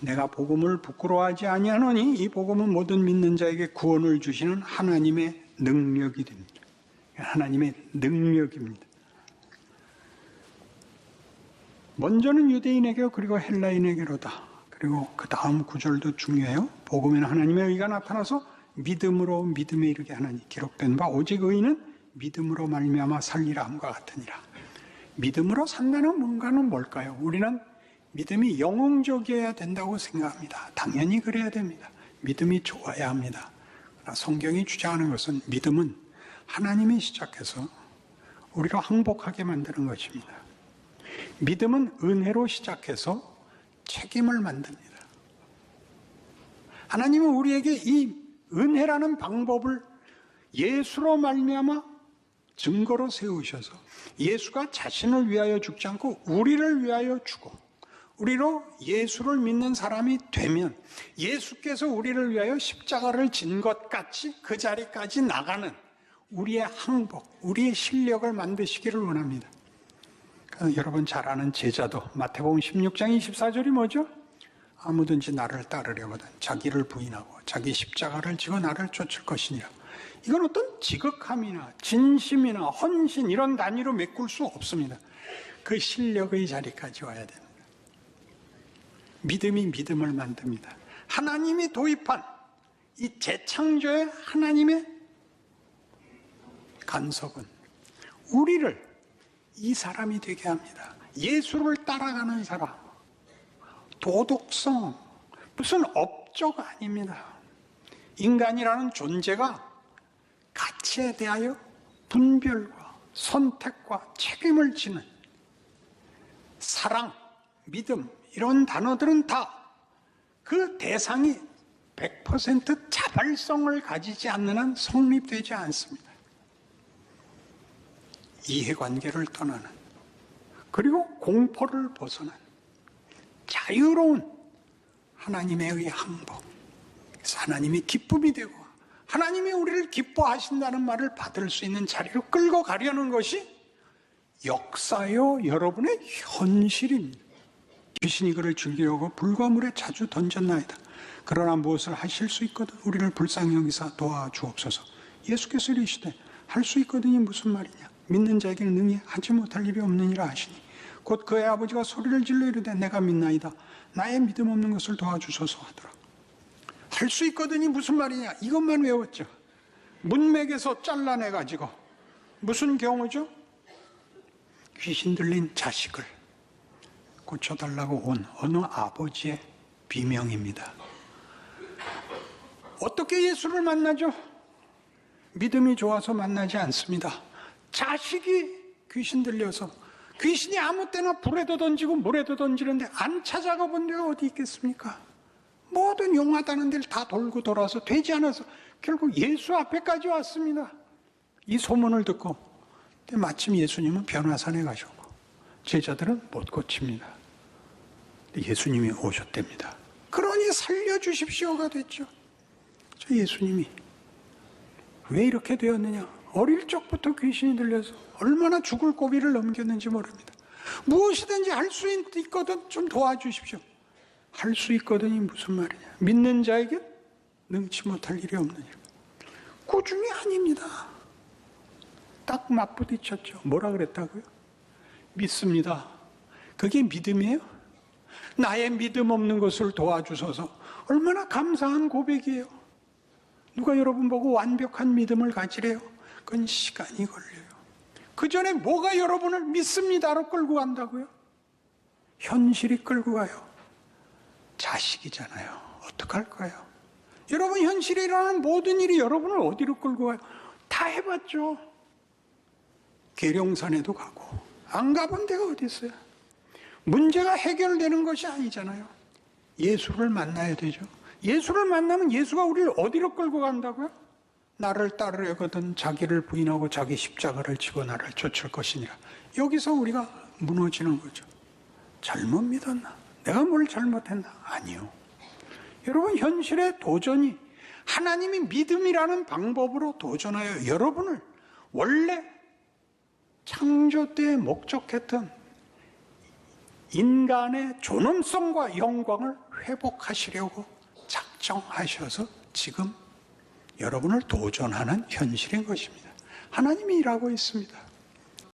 내가 복음을 부끄러워하지 아니하노니 이 복음은 모든 믿는 자에게 구원을 주시는 하나님의 능력이 됩니다. 하나님의 능력입니다. 먼저는 유대인에게 그리고 헬라인에게로다. 그리고 그 다음 구절도 중요해요. 복음에는 하나님의 의가 나타나서 믿음으로 믿음에 이르게 하나니 기록된 바 오직 의인은 믿음으로 말미암아 살리라 함과 같으니라. 믿음으로 산다는 뭔가는 뭘까요? 우리는 믿음이 영웅적이어야 된다고 생각합니다. 당연히 그래야 됩니다. 믿음이 좋아야 합니다. 그러나 성경이 주장하는 것은 믿음은 하나님이 시작해서 우리로 항복하게 만드는 것입니다. 믿음은 은혜로 시작해서 책임을 만듭니다. 하나님은 우리에게 이 은혜라는 방법을 예수로 말미암아 증거로 세우셔서 예수가 자신을 위하여 죽지 않고 우리를 위하여 죽어 우리로 예수를 믿는 사람이 되면 예수께서 우리를 위하여 십자가를 진 것 같이 그 자리까지 나가는 우리의 항복, 우리의 실력을 만드시기를 원합니다. 여러분 잘 아는 제자도 마태복음 16장 24절이 뭐죠? 아무든지 나를 따르려거든 자기를 부인하고 자기 십자가를 지고 나를 쫓을 것이니라. 이건 어떤 지극함이나 진심이나 헌신 이런 단위로 메꿀 수 없습니다. 그 실력의 자리까지 와야 됩니다. 믿음이 믿음을 만듭니다. 하나님이 도입한 이 재창조의 하나님의 간섭은 우리를 이 사람이 되게 합니다. 예수를 따라가는 사람. 도덕성. 무슨 업적 아닙니다. 인간이라는 존재가 가치에 대하여 분별과 선택과 책임을 지는 사랑, 믿음, 이런 단어들은 다 그 대상이 100% 자발성을 가지지 않는 한 성립되지 않습니다. 이해관계를 떠나는 그리고 공포를 벗어난 자유로운 하나님의 의 항복 그래서 하나님이 기쁨이 되고 하나님이 우리를 기뻐하신다는 말을 받을 수 있는 자리로 끌고 가려는 것이 역사요 여러분의 현실입니다. 귀신이 그를 즐기려고 불과 물에 자주 던졌나이다. 그러나 무엇을 하실 수 있거든 우리를 불쌍히 여기사 도와주옵소서. 예수께서 이르시되 할 수 있거든이 무슨 말이냐? 믿는 자에게는 능히 하지 못할 일이 없느니라 하시니 곧 그의 아버지가 소리를 질러 이르되 내가 믿나이다. 나의 믿음 없는 것을 도와주소서 하더라. 할 수 있거든이 무슨 말이냐? 이것만 외웠죠. 문맥에서 잘라내 가지고 무슨 경우죠? 귀신 들린 자식을 고쳐달라고 온 어느 아버지의 비명입니다. 어떻게 예수를 만나죠? 믿음이 좋아서 만나지 않습니다. 자식이 귀신 들려서 귀신이 아무 때나 불에도 던지고 물에도 던지는데 안 찾아가 본 데가 어디 있겠습니까? 모든 용하다는 데를 다 돌고 돌아서 되지 않아서 결국 예수 앞에까지 왔습니다. 이 소문을 듣고 마침 예수님은 변화산에 가셨고 제자들은 못 고칩니다. 예수님이 오셨답니다. 그러니 살려주십시오가 됐죠. 저 예수님이 왜 이렇게 되었느냐? 어릴 적부터 귀신이 들려서 얼마나 죽을 고비를 넘겼는지 모릅니다. 무엇이든지 할 수 있거든 좀 도와주십시오. 할 수 있거든이 무슨 말이냐? 믿는 자에게 능치 못할 일이 없느니라. 꾸중이 아닙니다. 딱 맞부딪혔죠. 뭐라 그랬다고요? 믿습니다. 그게 믿음이에요? 나의 믿음 없는 것을 도와주소서. 얼마나 감사한 고백이에요. 누가 여러분 보고 완벽한 믿음을 가지래요? 그건 시간이 걸려요. 그 전에 뭐가 여러분을 믿습니다로 끌고 간다고요? 현실이 끌고 가요. 자식이잖아요. 어떡할까요? 여러분 현실에 일어나는 모든 일이 여러분을 어디로 끌고 가요? 다 해봤죠. 계룡산에도 가고 안 가본 데가 어디 있어요? 문제가 해결되는 것이 아니잖아요. 예수를 만나야 되죠. 예수를 만나면 예수가 우리를 어디로 끌고 간다고요? 나를 따르려거든 자기를 부인하고 자기 십자가를 지고 나를 쫓을 것이니라. 여기서 우리가 무너지는 거죠. 잘못 믿었나? 내가 뭘 잘못했나? 아니요. 여러분, 현실의 도전이 하나님이 믿음이라는 방법으로 도전하여 여러분을 원래 창조 때 목적했던 인간의 존엄성과 영광을 회복하시려고 작정하셔서 지금 여러분을 도전하는 현실인 것입니다. 하나님이 일하고 있습니다.